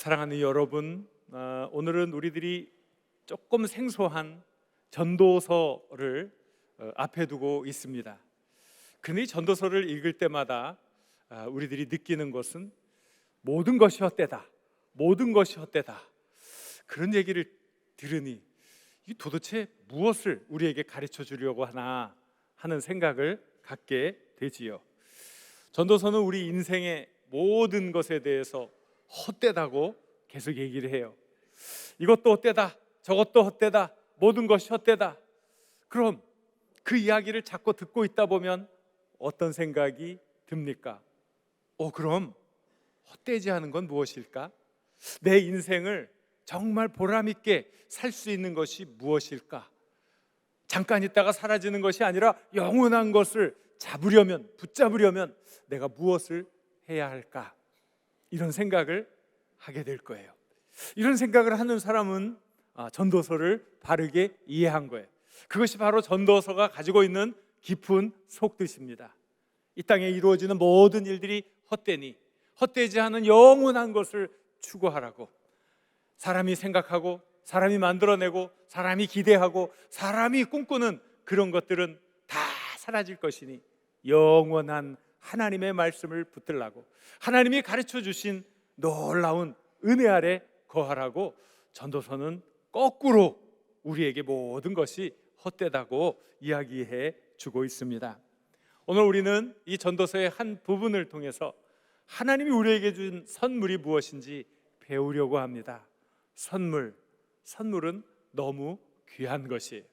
사랑하는 여러분, 어, 오늘은 우리들이 조금 생소한 전도서를 어, 앞에 두고 있습니다. 이 전도서를 읽을 때마다 아, 우리들이 느끼는 것은 모든 것이 헛되다, 모든 것이 헛되다 그런 얘기를 들으니 이 도대체 무엇을 우리에게 가르쳐 주려고 하나 하는 생각을 갖게 되지요. 전도서는 우리 인생의 모든 것에 대해서 헛되다고 계속 얘기를 해요. 이것도 헛되다, 저것도 헛되다, 모든 것이 헛되다. 그럼 그 이야기를 자꾸 듣고 있다 보면 어떤 생각이 듭니까? 어, 그럼 헛되지 않은 건 무엇일까? 내 인생을 정말 보람 있게 살 수 있는 것이 무엇일까? 잠깐 있다가 사라지는 것이 아니라 영원한 것을 잡으려면 붙잡으려면 내가 무엇을 해야 할까? 이런 생각을 하게 될 거예요. 이런 생각을 하는 사람은 아, 전도서를 바르게 이해한 거예요. 그것이 바로 전도서가 가지고 있는 깊은 속뜻입니다. 이 땅에 이루어지는 모든 일들이 헛되니 헛되지 않은 영원한 것을 추구하라고 사람이 생각하고 사람이 만들어내고 사람이 기대하고 사람이 꿈꾸는 그런 것들은 다 사라질 것이니 영원한 하나님의 말씀을 붙들라고 하나님이 가르쳐 주신 놀라운 은혜 아래 거하라고 전도서는 거꾸로 우리에게 모든 것이 헛되다고 이야기해 주고 있습니다. 오늘 우리는 이 전도서의 한 부분을 통해서 하나님이 우리에게 준 선물이 무엇인지 배우려고 합니다. 선물, 선물은 너무 귀한 것이에요.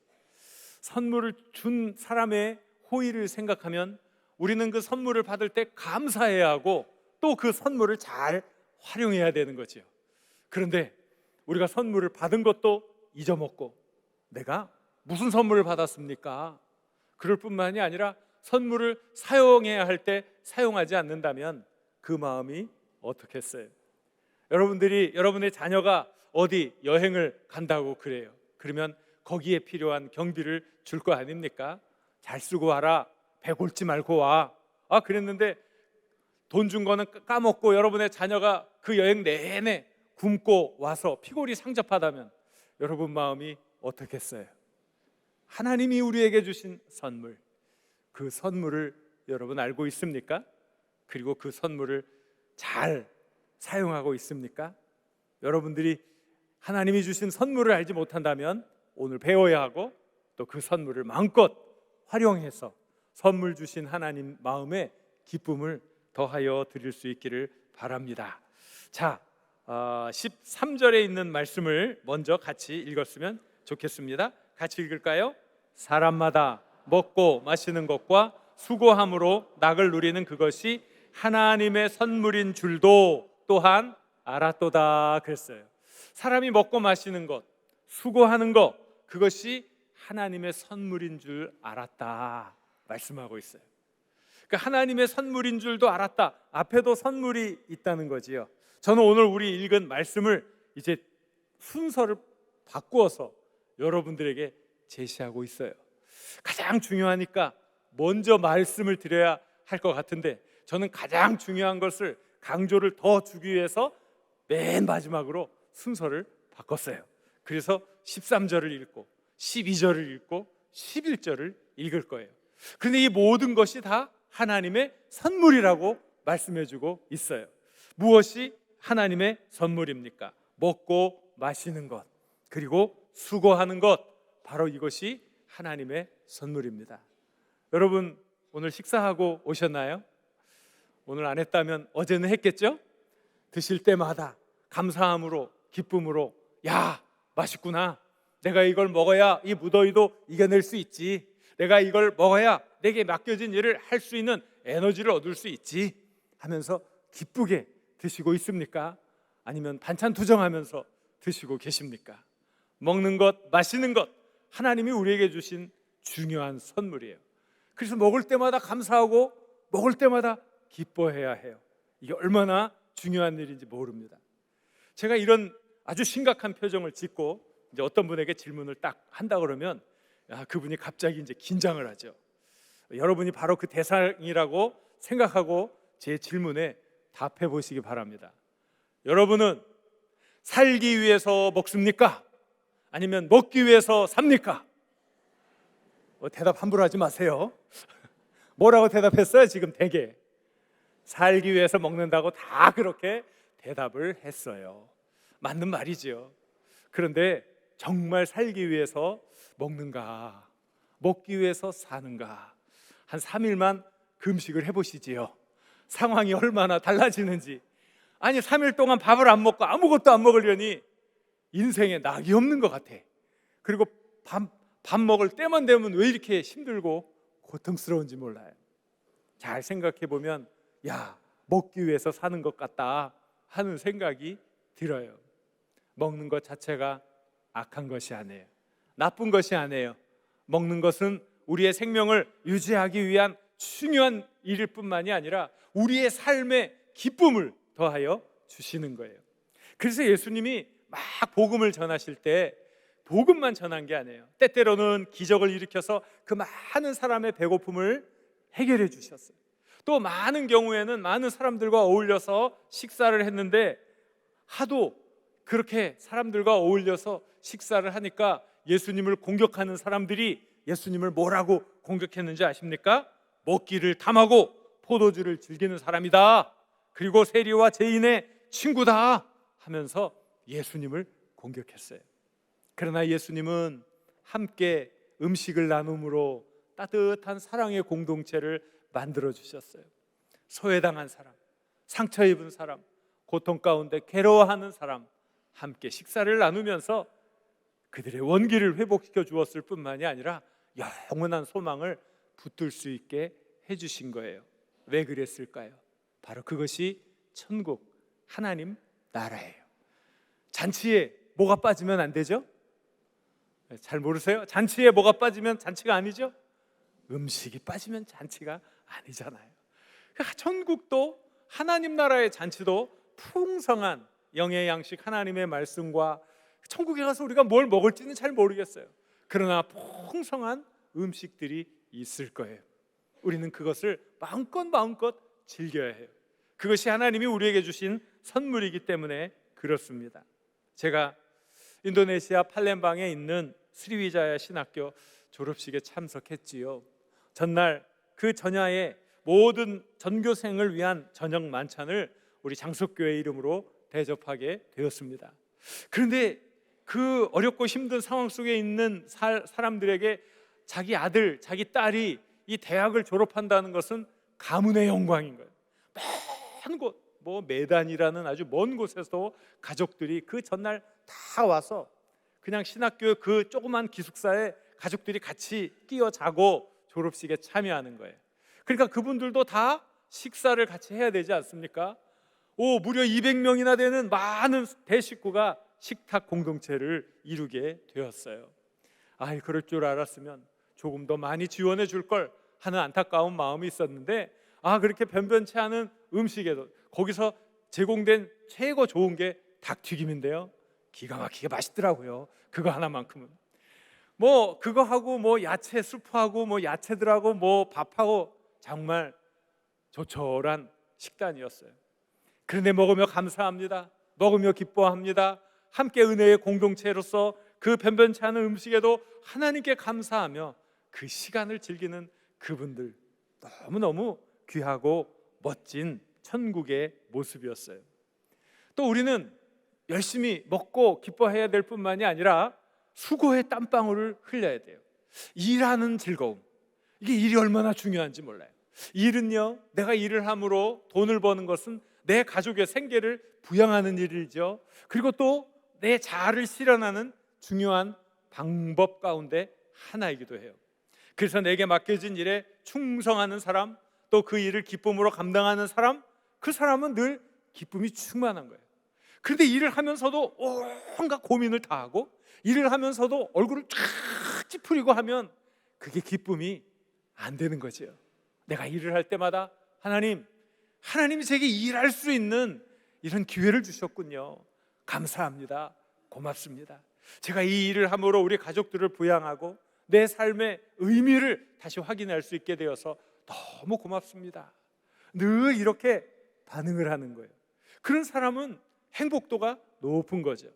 선물을 준 사람의 호의를 생각하면 우리는 그 선물을 받을 때 감사해야 하고 또 그 선물을 잘 활용해야 되는 거지요. 그런데 우리가 선물을 받은 것도 잊어먹고 내가 무슨 선물을 받았습니까? 그럴 뿐만이 아니라 선물을 사용해야 할 때 사용하지 않는다면 그 마음이 어떻겠어요? 여러분들이 여러분의 자녀가 어디 여행을 간다고 그래요. 그러면 거기에 필요한 경비를 줄 거 아닙니까? 잘 쓰고 와라. 배 골지 말고 와. 아 그랬는데 돈 준 거는 까먹고 여러분의 자녀가 그 여행 내내 굶고 와서 피골이 상접하다면 여러분 마음이 어떻겠어요? 하나님이 우리에게 주신 선물 그 선물을 여러분 알고 있습니까? 그리고 그 선물을 잘 사용하고 있습니까? 여러분들이 하나님이 주신 선물을 알지 못한다면 오늘 배워야 하고 또 그 선물을 마음껏 활용해서 선물 주신 하나님 마음에 기쁨을 더하여 드릴 수 있기를 바랍니다. 자, 어, 13절에 있는 말씀을 먼저 같이 읽었으면 좋겠습니다. 같이 읽을까요? 사람마다 먹고 마시는 것과 수고함으로 낙을 누리는 그것이 하나님의 선물인 줄도 또한 알았도다 그랬어요. 사람이 먹고 마시는 것, 수고하는 것 그것이 하나님의 선물인 줄 알았다 말씀하고 있어요. 그러니까 하나님의 선물인 줄도 알았다. 앞에도 선물이 있다는 거지요. 저는 오늘 우리 읽은 말씀을 이제 순서를 바꾸어서 여러분들에게 제시하고 있어요. 가장 중요하니까 먼저 말씀을 드려야 할 것 같은데 저는 가장 중요한 것을 강조를 더 주기 위해서 맨 마지막으로 순서를 바꿨어요. 그래서 13절을 읽고 12절을 읽고 11절을 읽을 거예요. 그런데 이 모든 것이 다 하나님의 선물이라고 말씀해 주고 있어요. 무엇이 하나님의 선물입니까? 먹고 마시는 것, 그리고 수고하는 것, 바로 이것이 하나님의 선물입니다. 여러분, 오늘 식사하고 오셨나요? 오늘 안 했다면 어제는 했겠죠? 드실 때마다 감사함으로, 기쁨으로, 야, 맛있구나. 내가 이걸 먹어야 이 무더위도 이겨낼 수 있지. 내가 이걸 먹어야 내게 맡겨진 일을 할 수 있는 에너지를 얻을 수 있지. 하면서 기쁘게 드시고 있습니까? 아니면 반찬 투정하면서 드시고 계십니까? 먹는 것, 마시는 것, 하나님이 우리에게 주신 중요한 선물이에요. 그래서 먹을 때마다 감사하고 먹을 때마다 기뻐해야 해요. 이게 얼마나 중요한 일인지 모릅니다. 제가 이런 아주 심각한 표정을 짓고 이제 어떤 분에게 질문을 딱 한다 그러면 야, 그분이 갑자기 이제 긴장을 하죠. 여러분이 바로 그 대상이라고 생각하고 제 질문에 답해 보시기 바랍니다. 여러분은 살기 위해서 먹습니까? 아니면 먹기 위해서 삽니까? 뭐 대답 함부로 하지 마세요. 뭐라고 대답했어요? 지금 대개 살기 위해서 먹는다고 다 그렇게 대답을 했어요. 맞는 말이지요. 그런데 정말 살기 위해서 먹는가? 먹기 위해서 사는가? 한 3일만 금식을 해보시지요. 상황이 얼마나 달라지는지. 아니, 3일 동안 밥을 안 먹고 아무것도 안 먹으려니 인생에 낙이 없는 것 같아. 그리고 밥, 밥 먹을 때만 되면 왜 이렇게 힘들고 고통스러운지 몰라요. 잘 생각해 보면, 야, 먹기 위해서 사는 것 같다 하는 생각이 들어요. 먹는 것 자체가 악한 것이 아니에요. 나쁜 것이 아니에요. 먹는 것은 우리의 생명을 유지하기 위한 중요한 일일 뿐만이 아니라 우리의 삶의 기쁨을 더하여 주시는 거예요. 그래서 예수님이 막 복음을 전하실 때 복음만 전한 게 아니에요. 때때로는 기적을 일으켜서 그 많은 사람의 배고픔을 해결해 주셨어요. 또 많은 경우에는 많은 사람들과 어울려서 식사를 했는데 하도 그렇게 사람들과 어울려서 식사를 하니까 예수님을 공격하는 사람들이 예수님을 뭐라고 공격했는지 아십니까? 먹기를 탐하고 포도주를 즐기는 사람이다. 그리고 세리와 죄인의 친구다 하면서 예수님을 공격했어요. 그러나 예수님은 함께 음식을 나눔으로 따뜻한 사랑의 공동체를 만들어 주셨어요. 소외당한 사람, 상처 입은 사람, 고통 가운데 괴로워하는 사람 함께 식사를 나누면서 그들의 원기를 회복시켜 주었을 뿐만이 아니라 영원한 소망을 붙들 수 있게 해 주신 거예요. 왜 그랬을까요? 바로 그것이 천국 하나님 나라예요. 잔치에 뭐가 빠지면 안 되죠? 잘 모르세요? 잔치에 뭐가 빠지면 잔치가 아니죠? 음식이 빠지면 잔치가 아니잖아요. 그러니까 천국도 하나님 나라의 잔치도 풍성한 영의 양식 하나님의 말씀과 천국에 가서 우리가 뭘 먹을지는 잘 모르겠어요. 그러나 풍성한 음식들이 있을 거예요. 우리는 그것을 마음껏 마음껏 즐겨야 해요. 그것이 하나님이 우리에게 주신 선물이기 때문에 그렇습니다. 제가 인도네시아 팔렘방에 있는 스리위자야 신학교 졸업식에 참석했지요. 전날 그 전야에 모든 전교생을 위한 저녁 만찬을 우리 장석교회 이름으로 대접하게 되었습니다. 그런데 그 어렵고 힘든 상황 속에 있는 사, 사람들에게 자기 아들, 자기 딸이 이 대학을 졸업한다는 것은 가문의 영광인 거예요. 먼 곳, 뭐 메단이라는 아주 먼 곳에서 가족들이 그 전날 다 와서 그냥 신학교 그 조그만 기숙사에 가족들이 같이 끼어 자고 졸업식에 참여하는 거예요. 그러니까 그분들도 다 식사를 같이 해야 되지 않습니까? 오, 무려 200명이나 되는 많은 대식구가 식탁 공동체를 이루게 되었어요. 아, 그럴 줄 알았으면 조금 더 많이 지원해 줄 걸 하는 안타까운 마음이 있었는데 아, 그렇게 변변치 않은 음식에도 거기서 제공된 최고 좋은 게 닭튀김인데요. 기가 막히게 맛있더라고요. 그거 하나만큼은. 뭐 그거 하고 뭐 야채 수프하고 뭐 야채들하고 뭐 밥하고 정말 조촐한 식단이었어요. 그런데 먹으며 감사합니다. 먹으며 기뻐합니다. 함께 은혜의 공동체로서 그 변변치 않은 음식에도 하나님께 감사하며 그 시간을 즐기는 그분들 너무너무 귀하고 멋진 천국의 모습이었어요. 또 우리는 열심히 먹고 기뻐해야 될 뿐만이 아니라 수고의 땀방울을 흘려야 돼요. 일하는 즐거움. 이게 일이 얼마나 중요한지 몰라요. 일은요, 내가 일을 함으로 돈을 버는 것은 내 가족의 생계를 부양하는 일이죠. 그리고 또 내 자아를 실현하는 중요한 방법 가운데 하나이기도 해요. 그래서 내게 맡겨진 일에 충성하는 사람, 또 그 일을 기쁨으로 감당하는 사람, 그 사람은 늘 기쁨이 충만한 거예요. 그런데 일을 하면서도 온갖 고민을 다 하고 일을 하면서도 얼굴을 쫙 찌푸리고 하면 그게 기쁨이 안 되는 거죠. 내가 일을 할 때마다 하나님, 하나님이 제게 일할 수 있는 이런 기회를 주셨군요. 감사합니다. 고맙습니다. 제가 이 일을 함으로 우리 가족들을 부양하고 내 삶의 의미를 다시 확인할 수 있게 되어서 너무 고맙습니다. 늘 이렇게 반응을 하는 거예요. 그런 사람은 행복도가 높은 거죠.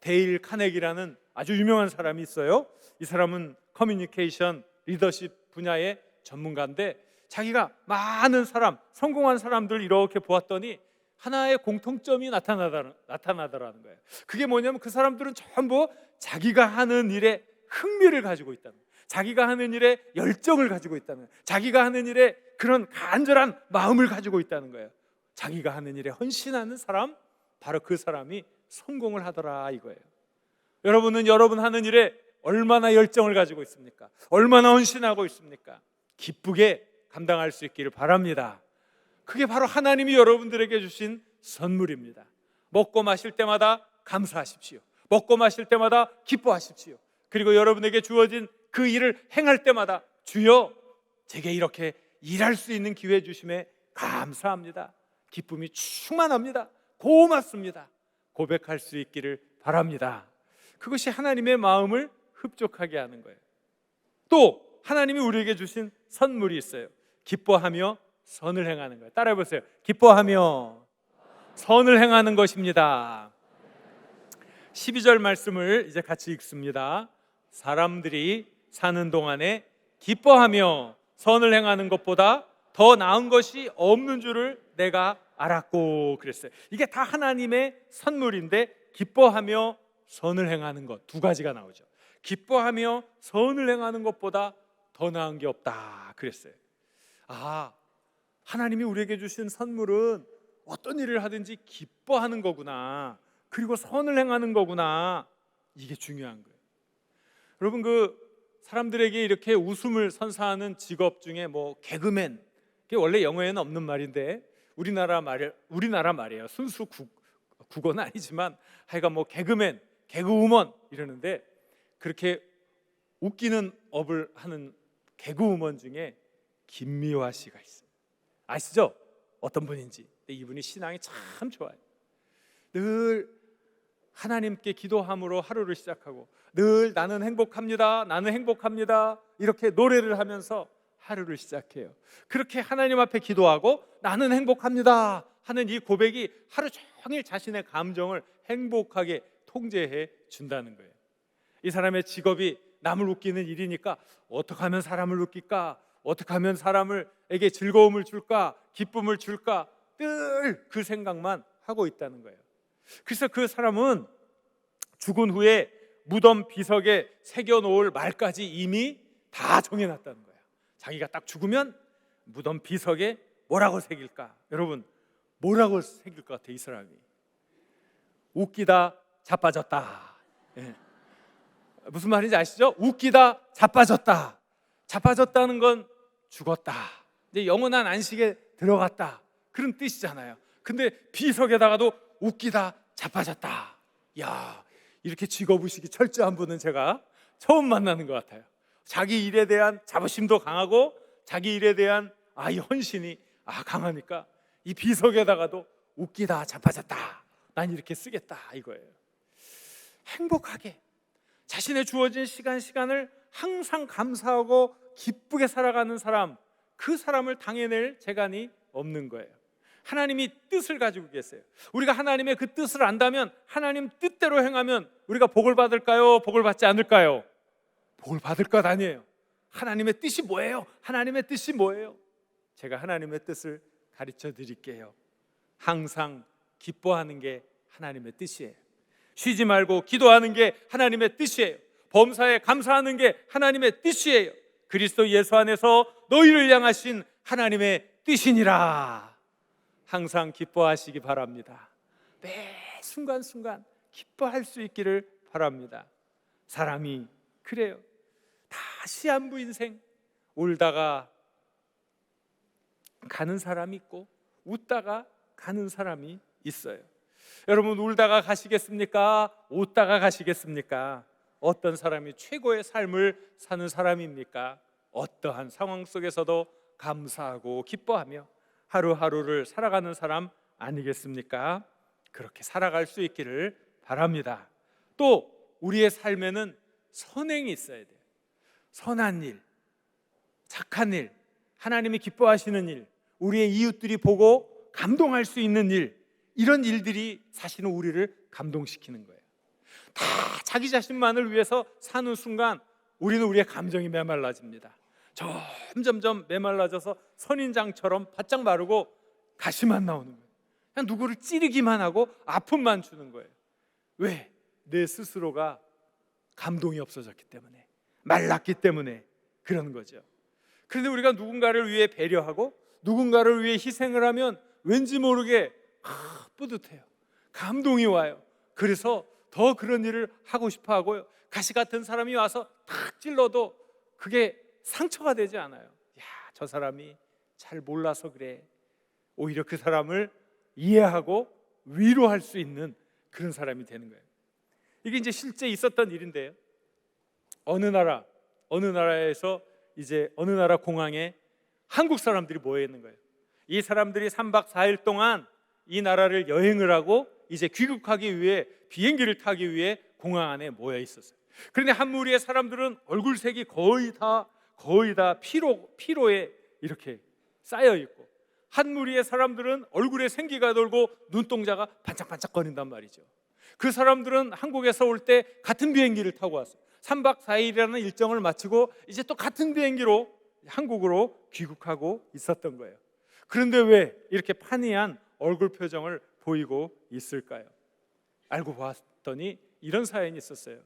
데일 카네기라는 아주 유명한 사람이 있어요. 이 사람은 커뮤니케이션 리더십 분야의 전문가인데 자기가 많은 사람, 성공한 사람들 이렇게 보았더니 하나의 공통점이 나타나더라는 거예요. 그게 뭐냐면 그 사람들은 전부 자기가 하는 일에 흥미를 가지고 있다는 거예요. 자기가 하는 일에 열정을 가지고 있다는 거예요. 자기가 하는 일에 그런 간절한 마음을 가지고 있다는 거예요. 자기가 하는 일에 헌신하는 사람, 바로 그 사람이 성공을 하더라 이거예요. 여러분은 여러분 하는 일에 얼마나 열정을 가지고 있습니까? 얼마나 헌신하고 있습니까? 기쁘게 감당할 수 있기를 바랍니다. 그게 바로 하나님이 여러분들에게 주신 선물입니다. 먹고 마실 때마다 감사하십시오. 먹고 마실 때마다 기뻐하십시오. 그리고 여러분에게 주어진 그 일을 행할 때마다 주여 제게 이렇게 일할 수 있는 기회 주심에 감사합니다. 기쁨이 충만합니다. 고맙습니다. 고백할 수 있기를 바랍니다. 그것이 하나님의 마음을 흡족하게 하는 거예요. 또 하나님이 우리에게 주신 선물이 있어요. 기뻐하며 선을 행하는 거예요. 따라해 보세요. 기뻐하며 선을 행하는 것입니다. 12절 말씀을 이제 같이 읽습니다. 사람들이 사는 동안에 기뻐하며 선을 행하는 것보다 더 나은 것이 없는 줄을 내가 알았고 그랬어요. 이게 다 하나님의 선물인데 기뻐하며 선을 행하는 것 두 가지가 나오죠. 기뻐하며 선을 행하는 것보다 더 나은 게 없다 그랬어요. 아, 하나님이 우리에게 주신 선물은 어떤 일을 하든지 기뻐하는 거구나. 그리고 선을 행하는 거구나. 이게 중요한 거예요. 여러분 그 사람들에게 이렇게 웃음을 선사하는 직업 중에 뭐 개그맨, 그게 원래 영어에는 없는 말인데 우리나라 말 우리나라 말이에요. 순수 국, 국어는 아니지만 하여간 뭐 개그맨, 개그우먼 이러는데 그렇게 웃기는 업을 하는 개그우먼 중에 김미화 씨가 있어요. 아시죠? 어떤 분인지. 이분이 신앙이 참 좋아요. 늘 하나님께 기도함으로 하루를 시작하고 늘 나는 행복합니다. 나는 행복합니다. 이렇게 노래를 하면서 하루를 시작해요. 그렇게 하나님 앞에 기도하고 나는 행복합니다 하는 이 고백이 하루 종일 자신의 감정을 행복하게 통제해 준다는 거예요. 이 사람의 직업이 남을 웃기는 일이니까 어떻게 하면 사람을 웃길까? 어떻게 하면 사람을 에게 즐거움을 줄까? 기쁨을 줄까? 늘 그 생각만 하고 있다는 거예요. 그래서 그 사람은 죽은 후에 무덤 비석에 새겨 놓을 말까지 이미 다 정해 놨다는 거예요. 자기가 딱 죽으면 무덤 비석에 뭐라고 새길까? 여러분, 뭐라고 새길 것 같아, 이 사람이? 웃기다 자빠졌다. 예. 무슨 말인지 아시죠? 웃기다 자빠졌다. 자빠졌다는 건 죽었다. 이제 영원한 안식에 들어갔다. 그런 뜻이잖아요. 근데 비석에다가도 웃기다 자빠졌다. 야, 이렇게 직업의식이 철저한 분은 제가 처음 만나는 것 같아요. 자기 일에 대한 자부심도 강하고 자기 일에 대한 아, 이 헌신이 아, 강하니까 이 비석에다가도 웃기다 자빠졌다. 난 이렇게 쓰겠다 이거예요. 행복하게 자신의 주어진 시간 시간을 항상 감사하고 기쁘게 살아가는 사람 그 사람을 당해낼 재간이 없는 거예요. 하나님이 뜻을 가지고 계세요. 우리가 하나님의 그 뜻을 안다면 하나님 뜻대로 행하면 우리가 복을 받을까요? 복을 받지 않을까요? 복을 받을 것 아니에요. 하나님의 뜻이 뭐예요? 하나님의 뜻이 뭐예요? 제가 하나님의 뜻을 가르쳐 드릴게요. 항상 기뻐하는 게 하나님의 뜻이에요. 쉬지 말고 기도하는 게 하나님의 뜻이에요. 범사에 감사하는 게 하나님의 뜻이에요. 그리스도 예수 안에서 너희를 향하신 하나님의 뜻이니라. 항상 기뻐하시기 바랍니다. 매 순간순간 기뻐할 수 있기를 바랍니다. 사람이 그래요. 다 시한부 인생 울다가 가는 사람이 있고 웃다가 가는 사람이 있어요. 여러분 울다가 가시겠습니까? 웃다가 가시겠습니까? 어떤 사람이 최고의 삶을 사는 사람입니까? 어떠한 상황 속에서도 감사하고 기뻐하며 하루하루를 살아가는 사람 아니겠습니까? 그렇게 살아갈 수 있기를 바랍니다. 또 우리의 삶에는 선행이 있어야 돼요. 선한 일, 착한 일, 하나님이 기뻐하시는 일, 우리의 이웃들이 보고 감동할 수 있는 일, 이런 일들이 사실은 우리를 감동시키는 거예요. 다 자기 자신만을 위해서 사는 순간 우리는 우리의 감정이 메말라집니다. 점점점 메말라져서 선인장처럼 바짝 마르고 가시만 나오는 거예요. 그냥 누구를 찌르기만 하고 아픔만 주는 거예요. 왜? 내 스스로가 감동이 없어졌기 때문에 말랐기 때문에 그런 거죠. 그런데 우리가 누군가를 위해 배려하고 누군가를 위해 희생을 하면 왠지 모르게 아, 뿌듯해요. 감동이 와요. 그래서 더 그런 일을 하고 싶어 하고요. 가시 같은 사람이 와서 탁 찔러도 그게 상처가 되지 않아요. 야, 저 사람이 잘 몰라서 그래. 오히려 그 사람을 이해하고 위로할 수 있는 그런 사람이 되는 거예요. 이게 이제 실제 있었던 일인데요. 어느 나라, 어느 나라에서 이제 어느 나라 공항에 한국 사람들이 모여 있는 거예요. 이 사람들이 3박 4일 동안 이 나라를 여행을 하고 이제 귀국하기 위해 비행기를 타기 위해 공항 안에 모여 있었어요. 그런데 한 무리의 사람들은 얼굴색이 거의 다 거의 다 피로 피로에 이렇게 쌓여 있고 한 무리의 사람들은 얼굴에 생기가 돌고 눈동자가 반짝반짝거린단 말이죠. 그 사람들은 한국에서 올 때 같은 비행기를 타고 왔어요. 3박 4일이라는 일정을 마치고 이제 또 같은 비행기로 한국으로 귀국하고 있었던 거예요. 그런데 왜 이렇게 판이한 얼굴 표정을 보이고 있을까요? 알고 봤더니 이런 사연이 있었어요.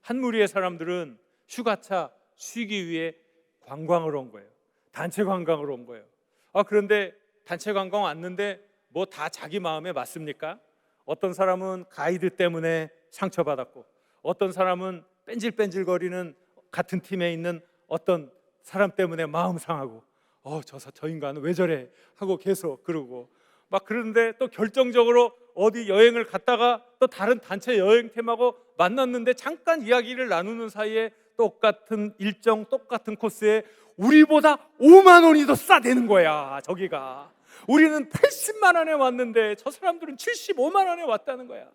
한 무리의 사람들은 휴가차 쉬기 위해 관광을 온 거예요. 단체 관광을 온 거예요. 아 그런데 단체 관광 왔는데 뭐 다 자기 마음에 맞습니까? 어떤 사람은 가이드 때문에 상처받았고 어떤 사람은 뺀질뺀질거리는 같은 팀에 있는 어떤 사람 때문에 마음 상하고 어 저 저 인간은 왜 저래 하고 계속 그러고 막 그런데 또 결정적으로 어디 여행을 갔다가 또 다른 단체 여행 팀하고 만났는데 잠깐 이야기를 나누는 사이에 똑같은 일정 똑같은 코스에 우리보다 5만 원이 더 싸대는 거야 저기가. 우리는 80만 원에 왔는데 저 사람들은 75만 원에 왔다는 거야.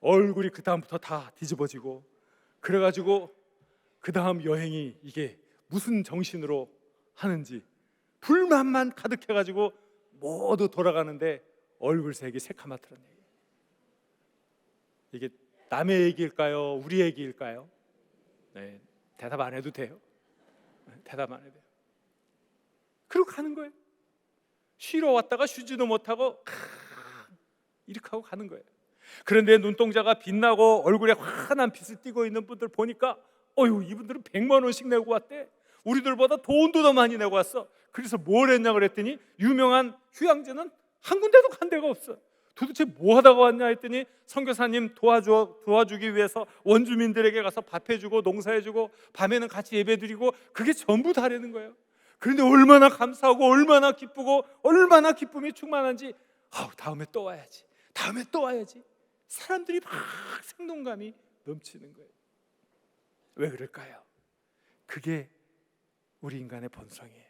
얼굴이 그 다음부터 다 뒤집어지고 그래가지고 그 다음 여행이 이게 무슨 정신으로 하는지 불만만 가득해가지고 모두 돌아가는데 얼굴색이 새카맣더란 얘기예요. 이게 남의 얘기일까요? 우리 얘기일까요? 네, 대답 안 해도 돼요. 네, 대답 안 해도 돼요. 그러고 가는 거예요. 쉬러 왔다가 쉬지도 못하고 캬, 이렇게 하고 가는 거예요. 그런데 눈동자가 빛나고 얼굴에 환한 빛을 띠고 있는 분들 보니까 어유 이분들은 100만 원씩 내고 왔대. 우리들보다 돈도 더 많이 내고 왔어. 그래서 뭘 했냐 그랬더니 유명한 휴양지는 한 군데도 간 데가 없어. 도대체 뭐 하다가 왔냐 했더니 선교사님 도와줘 도와주기 위해서 원주민들에게 가서 밥해주고 농사해주고 밤에는 같이 예배드리고 그게 전부 다라는 거예요. 그런데 얼마나 감사하고 얼마나 기쁘고 얼마나 기쁨이 충만한지 아우 다음에 또 와야지. 다음에 또 와야지. 사람들이 막 생동감이 넘치는 거예요. 왜 그럴까요? 그게 우리 인간의 본성이에요.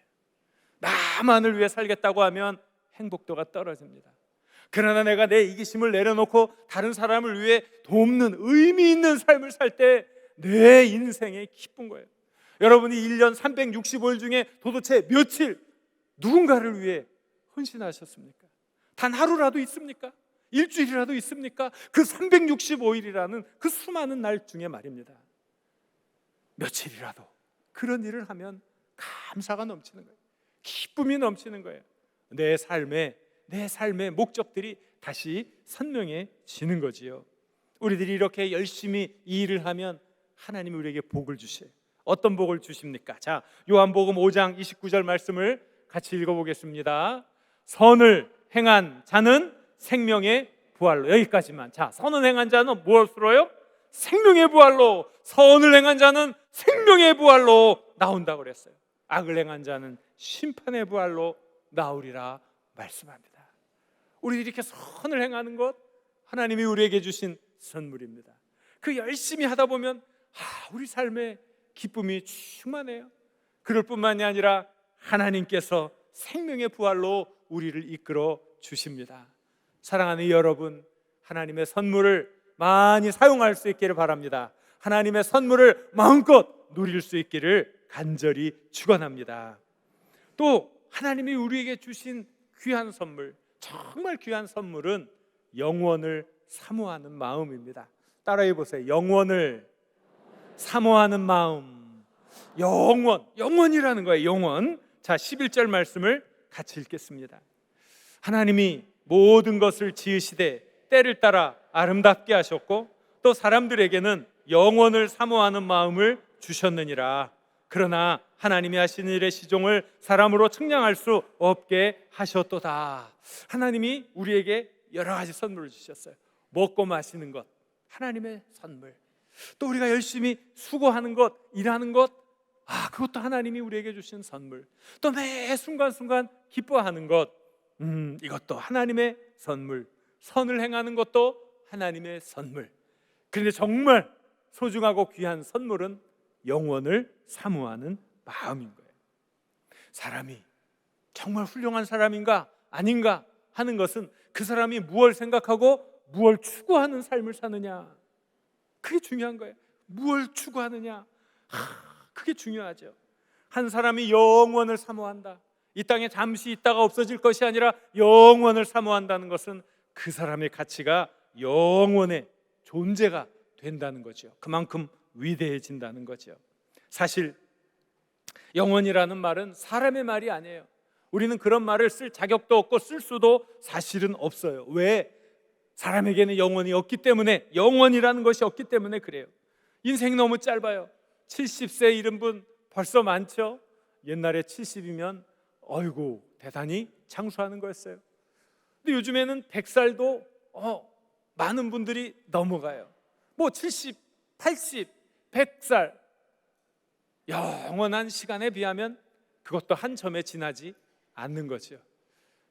나만을 위해 살겠다고 하면 행복도가 떨어집니다. 그러나 내가 내 이기심을 내려놓고 다른 사람을 위해 돕는 의미 있는 삶을 살 때 내 인생에 기쁜 거예요. 여러분이 1년 365일 중에 도대체 며칠 누군가를 위해 헌신하셨습니까? 단 하루라도 있습니까? 일주일이라도 있습니까? 그 365일이라는 그 수많은 날 중에 말입니다. 며칠이라도 그런 일을 하면 감사가 넘치는 거예요. 기쁨이 넘치는 거예요. 내 삶의 내 삶의 목적들이 다시 선명해지는 거지요. 우리들이 이렇게 열심히 이 일을 하면 하나님이 우리에게 복을 주셔요. 어떤 복을 주십니까? 자, 요한복음 5장 29절 말씀을 같이 읽어보겠습니다. 선을 행한 자는 생명의 부활로 여기까지만. 자, 선을 행한 자는 무엇으로요? 생명의 부활로. 선을 행한 자는 생명의 부활로 나온다고 그랬어요. 악을 행한 자는 심판의 부활로 나오리라 말씀합니다. 우리 이렇게 선을 행하는 것 하나님이 우리에게 주신 선물입니다. 그 열심히 하다 보면 아, 우리 삶에 기쁨이 충만해요. 그럴 뿐만이 아니라 하나님께서 생명의 부활로 우리를 이끌어 주십니다. 사랑하는 여러분, 하나님의 선물을 많이 사용할 수 있기를 바랍니다. 하나님의 선물을 마음껏 누릴 수 있기를 간절히 축원합니다. 또 하나님이 우리에게 주신 귀한 선물 정말 귀한 선물은 영원을 사모하는 마음입니다. 따라해 보세요. 영원을 사모하는 마음. 영원, 영원이라는 거예요. 영원. 자, 11절 말씀을 같이 읽겠습니다. 하나님이 모든 것을 지으시되 때를 따라 아름답게 하셨고 또 사람들에게는 영원을 사모하는 마음을 주셨느니라. 그러나 하나님이 하신 일의 시종을 사람으로 측량할 수 없게 하셨도다. 하나님이 우리에게 여러 가지 선물을 주셨어요. 먹고 마시는 것, 하나님의 선물. 또 우리가 열심히 수고하는 것, 일하는 것, 아, 그것도 하나님이 우리에게 주신 선물. 또 매 순간순간 기뻐하는 것, 음, 이것도 하나님의 선물. 선을 행하는 것도 하나님의 선물. 그런데 정말 소중하고 귀한 선물은 영원을 사모하는 마음인 거예요. 사람이 정말 훌륭한 사람인가 아닌가 하는 것은 그 사람이 무엇을 생각하고 무엇을 추구하는 삶을 사느냐. 그게 중요한 거예요. 무엇을 추구하느냐. 하, 그게 중요하죠. 한 사람이 영원을 사모한다. 이 땅에 잠시 있다가 없어질 것이 아니라 영원을 사모한다는 것은 그 사람의 가치가 영원의 존재가 된다는 거죠. 그만큼 위대해진다는 거죠. 사실 영원이라는 말은 사람의 말이 아니에요. 우리는 그런 말을 쓸 자격도 없고 쓸 수도 사실은 없어요. 왜? 사람에게는 영원이 없기 때문에 영원이라는 것이 없기 때문에 그래요. 인생 너무 짧아요. 70세 이른 분 벌써 많죠? 옛날에 70이면 어이구 대단히 장수하는 거였어요. 근데 요즘에는 100살도 어, 많은 분들이 넘어가요. 뭐 70, 80, 100살 영원한 시간에 비하면 그것도 한 점에 지나지 않는 거죠.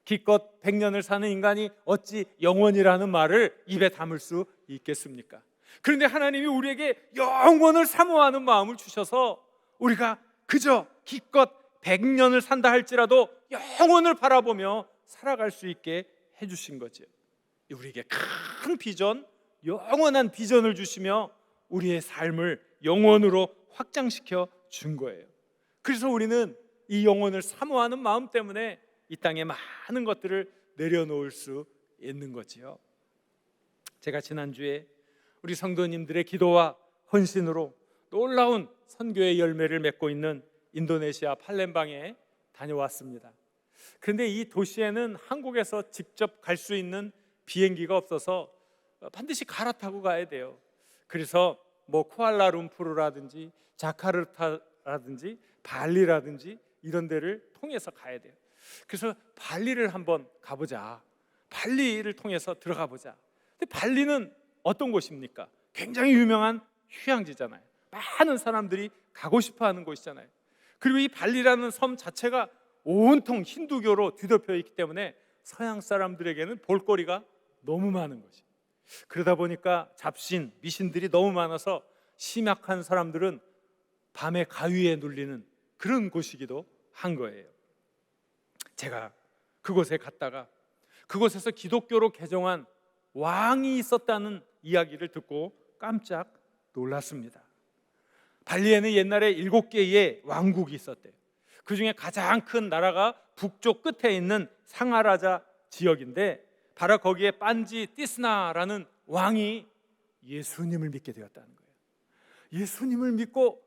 기껏 100년을 사는 인간이 어찌 영원이라는 말을 입에 담을 수 있겠습니까? 그런데 하나님이 우리에게 영원을 사모하는 마음을 주셔서 우리가 그저 기껏 100년을 산다 할지라도 영원을 바라보며 살아갈 수 있게 해 주신 거죠. 우리에게 큰 비전, 영원한 비전을 주시며 우리의 삶을 영원으로 확장시켜 준 거예요. 그래서 우리는 이 영혼을 사모하는 마음 때문에 이 땅에 많은 것들을 내려놓을 수 있는 거지요. 제가 지난주에 우리 성도님들의 기도와 헌신으로 놀라운 선교의 열매를 맺고 있는 인도네시아 팔렘방에 다녀왔습니다. 그런데 이 도시에는 한국에서 직접 갈 수 있는 비행기가 없어서 반드시 갈아타고 가야 돼요. 그래서 뭐 쿠알라룸푸르라든지 자카르타라든지 발리라든지 이런 데를 통해서 가야 돼요. 그래서 발리를 한번 가보자. 발리를 통해서 들어가 보자. 근데 발리는 어떤 곳입니까? 굉장히 유명한 휴양지잖아요. 많은 사람들이 가고 싶어 하는 곳이잖아요. 그리고 이 발리라는 섬 자체가 온통 힌두교로 뒤덮여 있기 때문에 서양 사람들에게는 볼거리가 너무 많은 거지. 그러다 보니까 잡신, 미신들이 너무 많아서 심약한 사람들은 밤에 가위에 눌리는 그런 곳이기도 한 거예요. 제가 그곳에 갔다가 그곳에서 기독교로 개정한 왕이 있었다는 이야기를 듣고 깜짝 놀랐습니다. 발리에는 옛날에 일곱 개의 왕국이 있었대요. 그 중에 가장 큰 나라가 북쪽 끝에 있는 상하라자 지역인데 바로 거기에 빤지 띠스나라는 왕이 예수님을 믿게 되었다는 거예요. 예수님을 믿고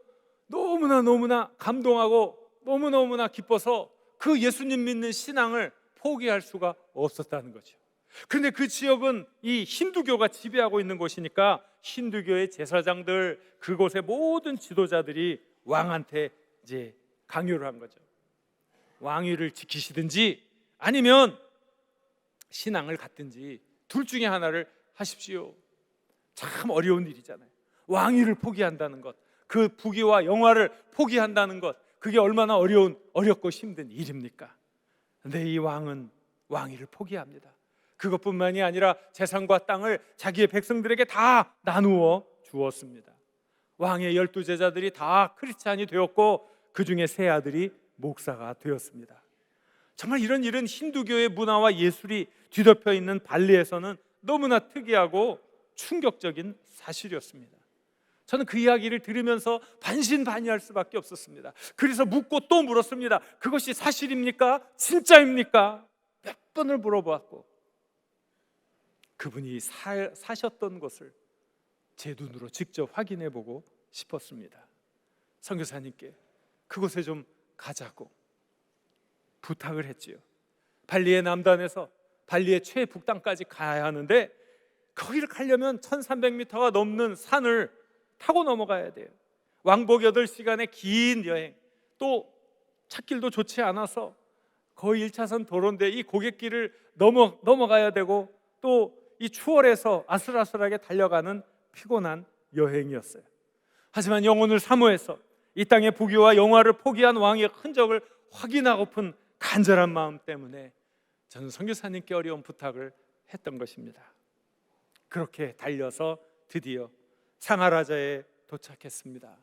너무나 너무나 감동하고 너무너무나 기뻐서 그 예수님 믿는 신앙을 포기할 수가 없었다는 거죠. 그런데 그 지역은 이 힌두교가 지배하고 있는 곳이니까 힌두교의 제사장들 그곳의 모든 지도자들이 왕한테 이제 강요를 한 거죠. 왕위를 지키시든지 아니면 신앙을 갖든지 둘 중에 하나를 하십시오. 참 어려운 일이잖아요. 왕위를 포기한다는 것, 그 부귀와 영화를 포기한다는 것, 그게 얼마나 어려운 어렵고 힘든 일입니까? 근데 이 왕은 왕위를 포기합니다. 그것뿐만이 아니라 재산과 땅을 자기의 백성들에게 다 나누어 주었습니다. 왕의 열두 제자들이 다 크리스찬이 되었고 그 중에 세 아들이 목사가 되었습니다. 정말 이런 일은 힌두교의 문화와 예술이 뒤덮여 있는 발리에서는 너무나 특이하고 충격적인 사실이었습니다. 저는 그 이야기를 들으면서 반신반의할 수밖에 없었습니다. 그래서 묻고 또 물었습니다. 그것이 사실입니까? 진짜입니까? 몇 번을 물어보았고 그분이 사, 사셨던 곳을 제 눈으로 직접 확인해 보고 싶었습니다. 선교사님께 그곳에 좀 가자고 부탁을 했지요. 발리의 남단에서 발리의 최북단까지 가야 하는데 거기를 가려면 1300m가 넘는 산을 타고 넘어가야 돼요. 왕복 8시간의 긴 여행. 또 찾길도 좋지 않아서 거의 1차선 도로인데 이 고갯길을 넘어 넘어가야 되고 또 이 추월해서 아슬아슬하게 달려가는 피곤한 여행이었어요. 하지만 영혼을 사모해서 이 땅의 부귀와 영화를 포기한 왕의 흔적을 확인하고픈 간절한 마음 때문에 저는 선교사님께 어려운 부탁을 했던 것입니다. 그렇게 달려서 드디어 상하라자에 도착했습니다.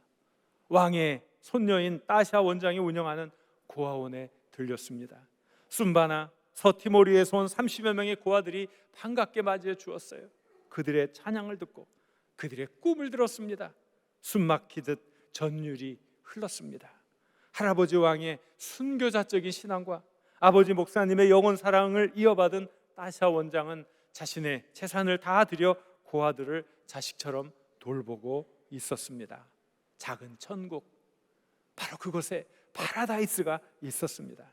왕의 손녀인 따샤 원장이 운영하는 고아원에 들렸습니다. 순바나 서티모리에서 온 30여 명의 고아들이 반갑게 맞이해 주었어요. 그들의 찬양을 듣고 그들의 꿈을 들었습니다. 숨 막히듯 전율이 흘렀습니다. 할아버지 왕의 순교자적인 신앙과 아버지 목사님의 영원 사랑을 이어받은 따샤 원장은 자신의 재산을 다 들여 고아들을 자식처럼 돌보고 있었습니다. 작은 천국 바로 그곳에 파라다이스가 있었습니다.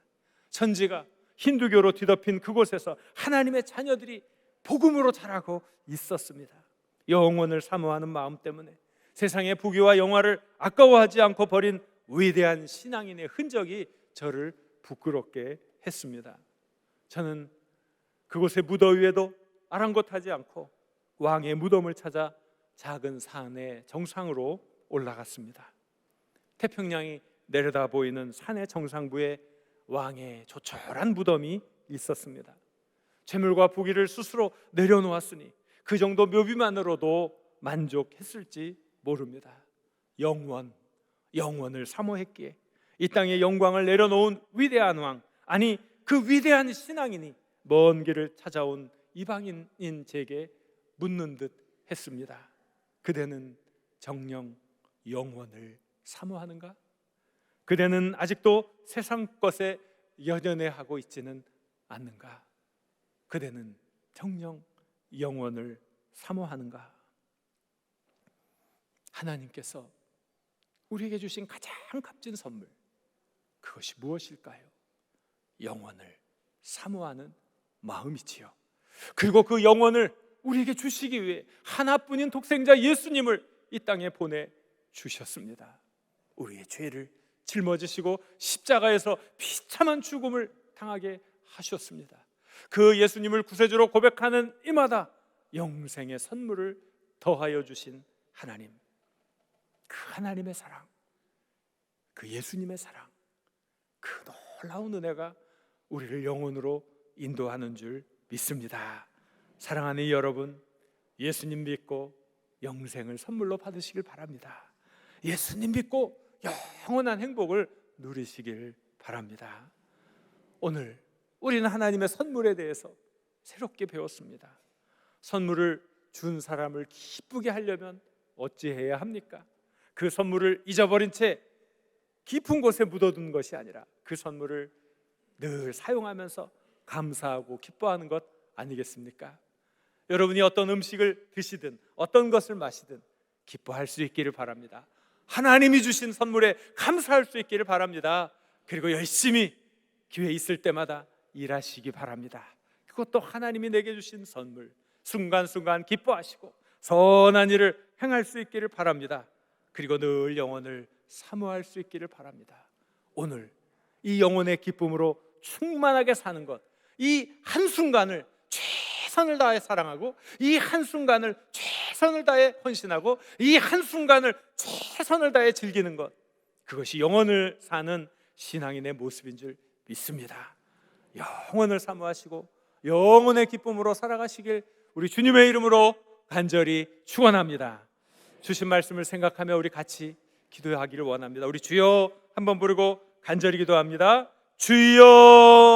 천지가 힌두교로 뒤덮인 그곳에서 하나님의 자녀들이 복음으로 자라고 있었습니다. 영혼을 사모하는 마음 때문에 세상의 부귀와 영화를 아까워하지 않고 버린 위대한 신앙인의 흔적이 저를 부끄럽게 했습니다. 저는 그곳의 무더위에도 아랑곳하지 않고 왕의 무덤을 찾아 작은 산의 정상으로 올라갔습니다. 태평양이 내려다 보이는 산의 정상부에 왕의 조촐한 무덤이 있었습니다. 재물과 부귀를 스스로 내려놓았으니 그 정도 묘비만으로도 만족했을지 모릅니다. 영원, 영원을 사모했기에 이 땅의 영광을 내려놓은 위대한 왕, 아니 그 위대한 신앙인이 먼 길을 찾아온 이방인인 제게 묻는 듯 했습니다. 그대는 정령 영원을 사모하는가? 그대는 아직도 세상 것에 연연해하고 있지는 않는가? 그대는 정령 영원을 사모하는가? 하나님께서 우리에게 주신 가장 값진 선물 그것이 무엇일까요? 영원을 사모하는 마음이지요. 그리고 그 영원을 우리에게 주시기 위해 하나뿐인 독생자 예수님을 이 땅에 보내 주셨습니다. 우리의 죄를 짊어지시고 십자가에서 비참한 죽음을 당하게 하셨습니다. 그 예수님을 구세주로 고백하는 이마다 영생의 선물을 더하여 주신 하나님. 그 하나님의 사랑, 그 예수님의 사랑, 그 놀라운 은혜가 우리를 영혼으로 인도하는 줄 믿습니다. 사랑하는 여러분, 예수님 믿고 영생을 선물로 받으시길 바랍니다. 예수님 믿고 영원한 행복을 누리시길 바랍니다. 오늘 우리는 하나님의 선물에 대해서 새롭게 배웠습니다. 선물을 준 사람을 기쁘게 하려면 어찌해야 합니까? 그 선물을 잊어버린 채 깊은 곳에 묻어둔 것이 아니라 그 선물을 늘 사용하면서 감사하고 기뻐하는 것 아니겠습니까? 여러분이 어떤 음식을 드시든 어떤 것을 마시든 기뻐할 수 있기를 바랍니다. 하나님이 주신 선물에 감사할 수 있기를 바랍니다. 그리고 열심히 기회 있을 때마다 일하시기 바랍니다. 그것도 하나님이 내게 주신 선물. 순간순간 기뻐하시고 선한 일을 행할 수 있기를 바랍니다. 그리고 늘 영혼을 사모할 수 있기를 바랍니다. 오늘 이 영혼의 기쁨으로 충만하게 사는 것, 이 한순간을 최선을 다해 사랑하고 이 한순간을 최선을 다해 헌신하고 이 한순간을 최선을 다해 즐기는 것 그것이 영혼을 사는 신앙인의 모습인 줄 믿습니다. 영혼을 사모하시고 영혼의 기쁨으로 살아가시길 우리 주님의 이름으로 간절히 축원합니다. 주신 말씀을 생각하며 우리 같이 기도하기를 원합니다. 우리 주여 한번 부르고 간절히 기도합니다. 주여